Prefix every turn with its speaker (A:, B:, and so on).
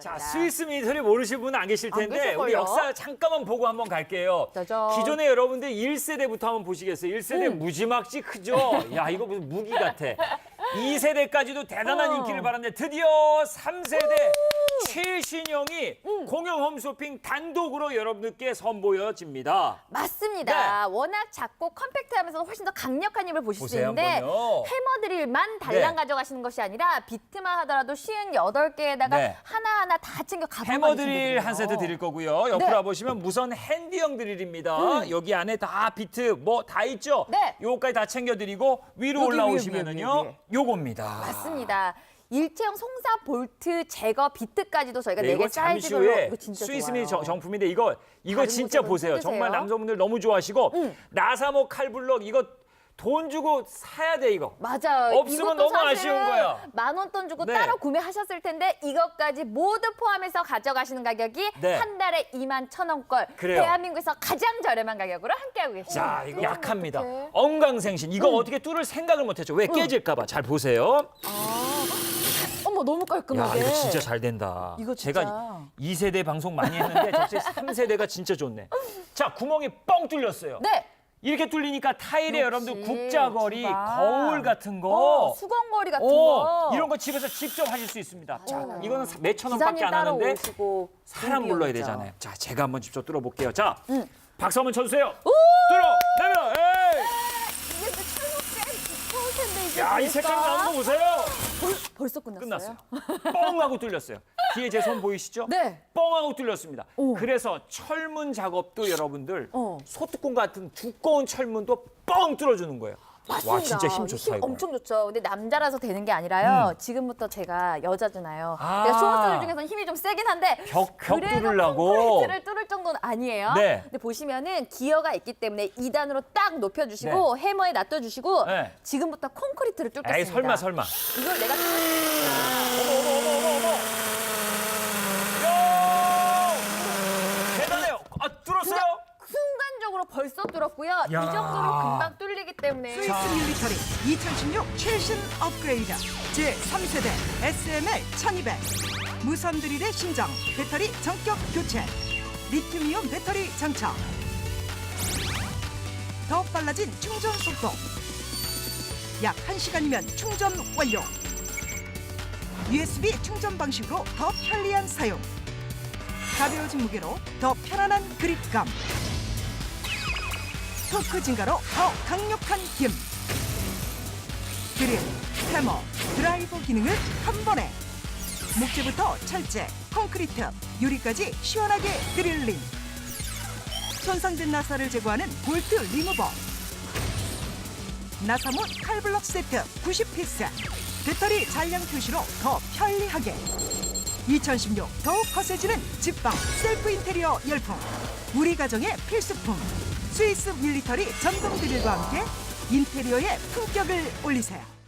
A: 자,
B: 바랍니다.
A: 스위스 밀리터리 모르실 분은 안 계실
B: 안
A: 텐데? 우리 역사 잠깐만 보고 한번 갈게요.
B: 짜잔.
A: 기존에 여러분들 1세대부터 한번 보시겠어요. 1세대
B: 음.
A: 무지막지 크죠? 야, 이거 무슨 무기 같아. 2세대까지도 대단한
B: 어.
A: 인기를 받았는데 드디어 3세대 최신형이
B: 음.
A: 공영 홈쇼핑 단독으로 여러분들께 선보여집니다.
B: 맞습니다. 워낙 작고 컴팩트하면서 훨씬 더 강력한 힘을 보실 수
A: 네. 보세요,
B: 있는데
A: 한번요.
B: 해머 드릴만 달랑
A: 네.
B: 가져가시는 것이 아니라 비트만 하더라도 쉬운 여덟 개에다가
A: 네.
B: 하나하나 다 챙겨 가방까지
A: 해머 드릴. 한 세트 드릴 거고요. 옆으로
B: 네.
A: 와보시면 무선 핸디형 드릴입니다. 여기 안에 다 비트 뭐 다 있죠?
B: 네.
A: 요거까지 다 챙겨드리고 위로
B: 여기 위에,
A: 올라오시면은요.
B: 위에, 위에.
A: 요겁니다.
B: 맞습니다. 일체형 송사 볼트 제거 비트까지도 저희가
A: 네,
B: 네개
A: 이거 잠시
B: 사이즈별로
A: 후에
B: 이거 진짜
A: 스위스미
B: 좋아요.
A: 정품인데 이거 이거
B: 다른
A: 진짜 보세요.
B: 찍으세요.
A: 정말 남성분들 너무 좋아하시고
B: 응.
A: 나사모 칼블럭 이거 돈 주고 사야 돼 이거.
B: 맞아요.
A: 없으면
B: 이것도
A: 너무 아쉬운 거야.
B: 만 원 돈 주고
A: 네.
B: 따로 구매하셨을 텐데 이것까지 모두 포함해서 가져가시는 가격이
A: 네.
B: 한 달에 2만 천 원꼴.
A: 그래요.
B: 대한민국에서 가장 저렴한 가격으로 함께하고 계십니다.
A: 자, 이거 약합니다.
B: 어떡해.
A: 엉강생신. 이거 어떻게 뚫을 생각을 못했죠. 왜 깨질까봐. 잘 보세요.
B: 너무
A: 야,
B: 깔끔하게.
A: 이거 진짜 잘 된다.
B: 이거 진짜.
A: 제가 2세대 방송 많이 했는데 역시 3세대가 진짜 좋네. 자, 구멍이 뻥 뚫렸어요.
B: 네.
A: 이렇게 뚫리니까 타일에
B: 역시
A: 여러분들 국자거리,
B: 주방.
A: 거울 같은 거.
B: 어, 수건거리 같은
A: 어,
B: 거.
A: 이런 거 집에서 직접 하실 수 있습니다. 자,
B: 어.
A: 이거는 몇천 원밖에
B: 기사님
A: 안
B: 따로
A: 하는데
B: 오시고
A: 사람
B: 돈
A: 불러야
B: 비용이죠.
A: 되잖아요. 자, 제가 한번 직접 뚫어볼게요. 자,
B: 응.
A: 박수 한번 쳐주세요. 뚫어, 내밀어. 에이.
B: 이게 또 초록색 두꺼울 텐데 이게
A: 야, 이 색깔 나오는 거 보세요.
B: 벌, 벌써 끝났어요?
A: 끝났어요. 뻥 하고 뚫렸어요. 뒤에 제 손 보이시죠?
B: 네.
A: 뻥 하고 뚫렸습니다.
B: 오.
A: 그래서 철문 작업도 여러분들
B: 어.
A: 소뚜껑 같은 두꺼운 철문도 뻥 뚫어주는 거예요.
B: 맞습니다.
A: 와 진짜 힘 좋다 이거. 음.
B: 엄청 좋죠. 근데 남자라서 되는 게 아니라요. 지금부터 제가 여자잖아요.
A: 아.
B: 내가 쇼호스들 중에서는 힘이 좀 세긴 한데
A: 벽- 벽
B: 그래도
A: 뚫으려고?
B: 콘크리트를 정도는 아니에요.
A: 네.
B: 근데 보시면은 기어가 있기 때문에 2단으로 딱 높여주시고 해머에 놔둬주시고
A: 네.
B: 지금부터 콘크리트를 뚫겠습니다.
A: 에이 설마 설마.
B: 이걸 내가
A: 어머 어머 어머 어머 어머. 야! 대단해요. 아 뚫었어요?
B: 순간적으로 벌써 뚫었고요. 이
A: 야.
B: 정도로 금방 뚫리기 때문에
C: 스위스 밀리터리 2016 최신 업그레이드 제3세대 SML 1200 무선 드릴의 심장 배터리 전격 교체 리튬이온 배터리 장착. 더 빨라진 충전 속도. 약 1시간이면 충전 완료. USB 충전 방식으로 더 편리한 사용. 가벼워진 무게로 더 편안한 그립감. 토크 증가로 더 강력한 힘. 드릴, 해머, 드라이버 기능을 한 번에 목재부터 철제, 콘크리트, 유리까지 시원하게 드릴링. 손상된 나사를 제거하는 볼트 리무버. 나사못 칼블럭 세트 90피스. 배터리 잔량 표시로 더 편리하게. 2016 더욱 거세지는 집방 셀프 인테리어 열풍. 우리 가정의 필수품. 스위스 밀리터리 전동 드릴과 함께 인테리어의 품격을 올리세요.